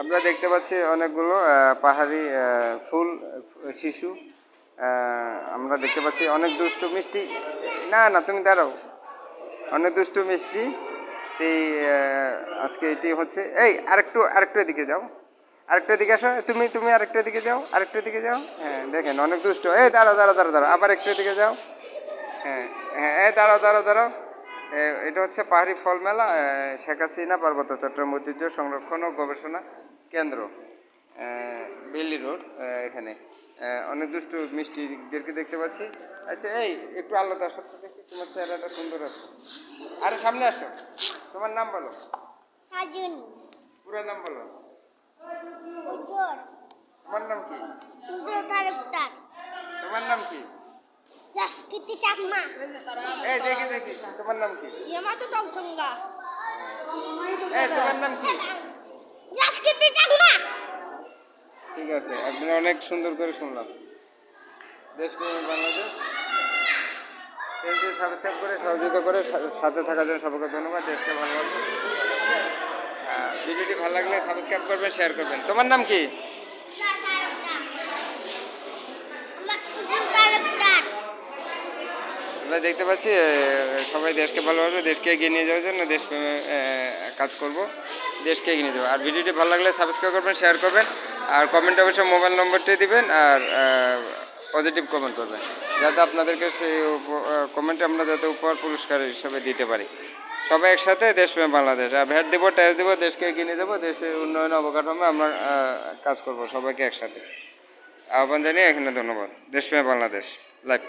আমরা দেখতে পাচ্ছি অনেকগুলো পাহাড়ি ফুল শিশু। আমরা দেখতে পাচ্ছি অনেক দুষ্টু মিষ্টি। না না, তুমি দাঁড়াও। অনেক দুষ্টু মিষ্টি। এই আজকে এটি হচ্ছে, এই, আরেকটু আরেকটু এদিকে যাও। আরেকটু দিকে আসো। তুমি তুমি আরেকটা দিকে যাও, আরেকটু দিকে যাও। হ্যাঁ দেখেন অনেক দুষ্ট। এই, দাঁড়াও দাঁড়াও দাঁড়াও দাঁড়াও। আবার একটু দিকে যাও। হ্যাঁ হ্যাঁ এই, দাঁড়াও দাঁড়াও দাঁড়াও। এটা হচ্ছে পাহাড়ি ফল মেলা শেখ হাসিনা পার্বত্য চট্টগ্রাম ঐতিহ্য সংরক্ষণ ও গবেষণা কেন্দ্র বেলি রোড এখানে। অনেক দুষ্টু মিষ্টিদেরকে দেখতে পাচ্ছি। আচ্ছা এই একটু আলাদা তো দেখি তোমার চেহারাটা সুন্দর আছে। আরে সামনে আসো। তোমার নাম বলো। সাজনী। পুরো নাম বলো। তোমার নাম কি? তোমার নাম কি? চাকমা এই দেখি দেখি তোমার নাম কি? ইয়ামাতো টংসঙ্গা এই তোমার নাম কি? চাকমা ঠিক আছে আপনারা অনেক সুন্দর করে শুনলাম। দেশপ্রেমী বাংলাদেশ। চ্যানেলটি সাবস্ক্রাইব করে সহযোগিতা করে সাথে থাকার জন্য সবাইকে ধন্যবাদ দেশকে ভালো লাগবে হ্যাঁ, ভিডিওটি ভালো লাগলে সাবস্ক্রাইব করবেন শেয়ার করবেন। তোমার নাম কি? আমরা দেখতে পাচ্ছি সবাই দেশকে ভালোবাসবে দেশকে এগিয়ে নিয়ে যাওয়ার জন্য এ, কাজ করব দেশকে এগিয়ে নিয়ে যাব। আর ভিডিওটি ভালো লাগলে সাবস্ক্রাইব করবেন শেয়ার করবেন আর কমেন্ট অবশ্যই মোবাইল নম্বরটি দিবেন আর পজিটিভ কমেন্ট করবেন যাতে আপনাদেরকে সেই কমেন্ট আমরা যাতে উপহার পুরস্কার হিসেবে দিতে পারি। সবাই একসাথে দেশপ্রেম বাংলাদেশ আর ভ্যাট দেবো ট্যাক্স দেবো দেশকে এগিয়ে নিয়ে যাব দেশের উন্নয়ন অবকাঠামো আমরা কাজ করব সবাইকে একসাথে। আহ্বান জানিয়ে এখানে ধন্যবাদ। দেশপ্রেম বাংলাদেশ লাইভ